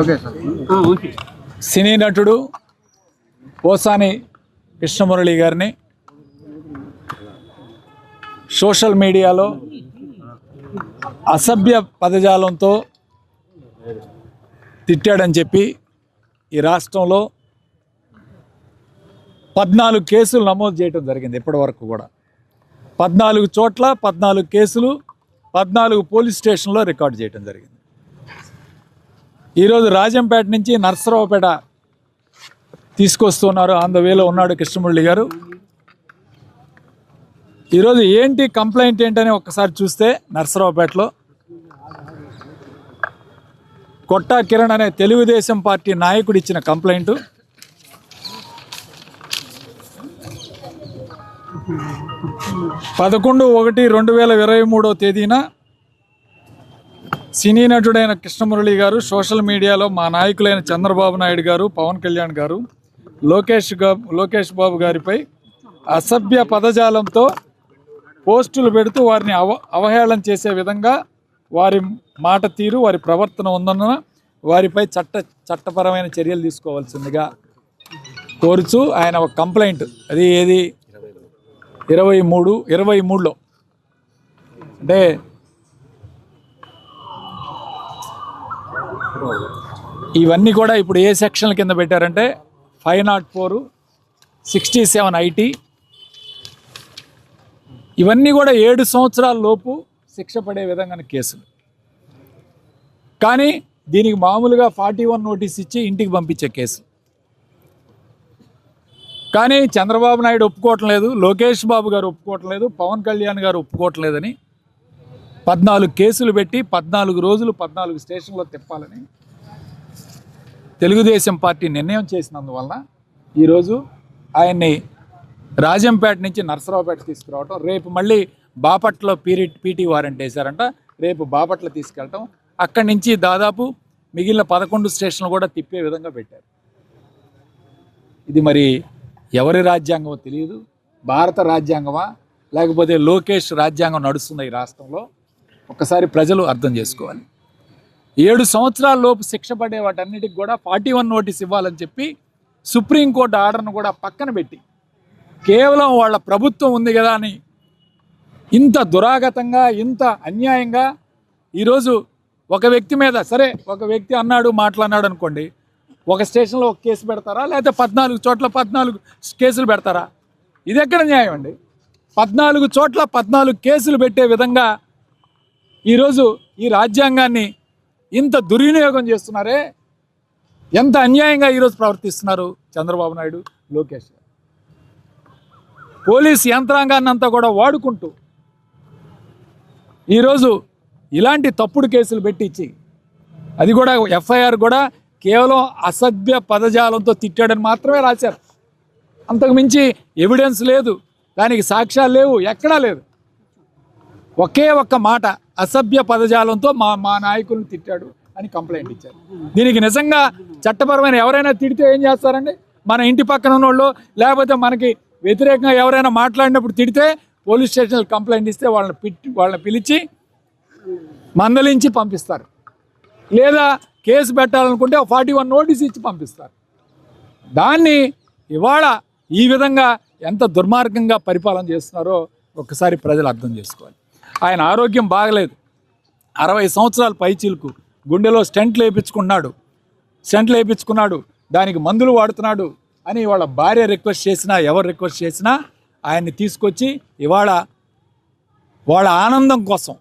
Okay sir. Okay. సినీ నటుడు పోసాని కృష్ణమురళి గారిని social మీడియాలో అసభ్య పదజాలంతో తిట్టాడని చెప్పి ఈ రాష్ట్రంలో పద్నాలుగు కేసులు నమోదు చేయడం జరిగింది ఇప్పటివరకు కూడా. పద్నాలుగు చోట్ల పద్నాలుగు కేసులు పద్నాలుగు పోలీస్ స్టేషన్లో రికార్డు చేయడం జరిగింది. ఈరోజు రాజంపేట నుంచి నర్సరావుపేట తీసుకొస్తున్నారు ఆంధ్ర వేలో ఉన్నాడు కృష్ణమురళి గారు. ఈరోజు ఏంటి కంప్లైంట్ ఏంటని ఒక్కసారి చూస్తే నర్సరావుపేటలో కొట్టా కిరణ్ అనే తెలుగుదేశం పార్టీ నాయకుడు ఇచ్చిన కంప్లైంట్. పదకొండు ఒకటి రెండు వేల ఇరవై మూడో తేదీన సినీ నటుడైన కృష్ణమురళి గారు సోషల్ మీడియాలో మా నాయకులైన చంద్రబాబు నాయుడు గారు పవన్ కళ్యాణ్ గారు లోకేష్ లోకేష్ బాబు గారిపై అసభ్య పదజాలంతో పోస్టులు పెడుతూ వారిని అవ అవహేళన చేసే విధంగా వారి మాట తీరు వారి ప్రవర్తన ఉందన్న వారిపై చట్ట చట్టపరమైన చర్యలు తీసుకోవాల్సిందిగా కోరుచు ఆయన ఒక కంప్లైంట్. అది ఏది? ఇరవై మూడు ఇరవై మూడులో. అంటే ఇవన్నీ కూడా ఇప్పుడు ఏ సెక్షన్ల కింద పెట్టారంటే five naught four sixty seven IT. ఇవన్నీ కూడా ఏడు సంవత్సరాల లోపు శిక్ష పడే విధంగా కేసులు. కానీ దీనికి మామూలుగా ఫార్టీ వన్ నోటీస్ ఇచ్చి ఇంటికి పంపించే కేసు. కానీ చంద్రబాబు నాయుడు ఒప్పుకోవట్లేదు లోకేష్ బాబు గారు ఒప్పుకోవట్లేదు పవన్ కళ్యాణ్ గారు ఒప్పుకోవట్లేదని పద్నాలుగు కేసులు పెట్టి పద్నాలుగు రోజులు పద్నాలుగు స్టేషన్లో తిప్పాలని తెలుగుదేశం పార్టీ నిర్ణయం చేసినందువలన ఈరోజు ఆయన్ని రాజంపేట నుంచి నర్సరావుపేట తీసుకురావటం రేపు మళ్ళీ బాపట్ల పీరియడ్ పీటీ వారెంట్ వేశారంట రేపు బాపట్ల తీసుకెళ్ళటం అక్కడి నుంచి దాదాపు మిగిలిన పదకొండు స్టేషన్లు కూడా తిప్పే విధంగా పెట్టారు. ఇది మరి ఎవరి రాజ్యాంగమో తెలియదు భారత రాజ్యాంగమా లేకపోతే లోకేష్ రాజ్యాంగం నడుస్తుంది ఈ రాష్ట్రంలో ఒక్కసారి ప్రజలు అర్థం చేసుకోవాలి. ఏడు సంవత్సరాల లోపు శిక్ష పడే వాటన్నిటికి కూడా ఫార్టీ వన్ నోటీస్ ఇవ్వాలని చెప్పి సుప్రీంకోర్టు ఆర్డర్ను కూడా పక్కన పెట్టి కేవలం వాళ్ళ ప్రభుత్వం ఉంది కదా అని ఇంత దురాగతంగా ఇంత అన్యాయంగా ఈరోజు ఒక వ్యక్తి మీద సరే ఒక వ్యక్తి అన్నాడు మాట్లాడినాడు అనుకోండి ఒక స్టేషన్లో ఒక కేసు పెడతారా? లేకపోతే పద్నాలుగు చోట్ల పద్నాలుగు కేసులు పెడతారా? ఇది ఎక్కడ న్యాయం అండి? పద్నాలుగు చోట్ల పద్నాలుగు కేసులు పెట్టే విధంగా ఈరోజు ఈ రాజ్యాంగాన్ని ఇంత దుర్వినియోగం చేస్తున్నారే? ఎంత అన్యాయంగా ఈరోజు ప్రవర్తిస్తున్నారు చంద్రబాబు నాయుడు లోకేష్? పోలీస్ యంత్రాంగాన్ని అంతా కూడా వాడుకుంటూ ఈరోజు ఇలాంటి తప్పుడు కేసులు పెట్టించి అది కూడా ఎఫ్ఐఆర్ కూడా కేవలం అసభ్య పదజాలంతో తిట్టాడని మాత్రమే రాశారు. అంతకు మించి ఎవిడెన్స్ లేదు దానికి సాక్ష్యాలు లేవు ఎక్కడా లేదు. ఒకే ఒక్క మాట అసభ్య పదజాలంతో మా మా నాయకులను తిట్టాడు అని కంప్లైంట్ ఇచ్చారు. దీనికి నిజంగా చట్టపరమైన ఎవరైనా తిడితే ఏం చేస్తారండి? మన ఇంటి పక్కన ఉన్నోళ్ళు లేకపోతే మనకి వ్యతిరేకంగా ఎవరైనా మాట్లాడినప్పుడు తిడితే పోలీస్ స్టేషన్లో కంప్లైంట్ ఇస్తే వాళ్ళని పిట్టి వాళ్ళని పిలిచి మందలించి పంపిస్తారు. లేదా కేసు పెట్టాలనుకుంటే ఫార్టీ వన్ నోటీస్ ఇచ్చి పంపిస్తారు. దాన్ని ఇవాళ ఈ విధంగా ఎంత దుర్మార్గంగా పరిపాలన చేస్తున్నారో ఒక్కసారి ప్రజలు అర్థం చేసుకోవాలి. ఆయన ఆరోగ్యం బాగలేదు. అరవై సంవత్సరాల పైచీలకు గుండెలో స్టెంట్లు వేయించుకున్నాడు స్టెంట్లు వేయించుకున్నాడు దానికి మందులు వాడుతున్నాడు అని వాళ్ళ భార్య రిక్వెస్ట్ చేసినా ఎవరు రిక్వెస్ట్ చేసినా ఆయన్ని తీసుకొచ్చి ఇవాళ వాళ్ళ ఆనందం కోసం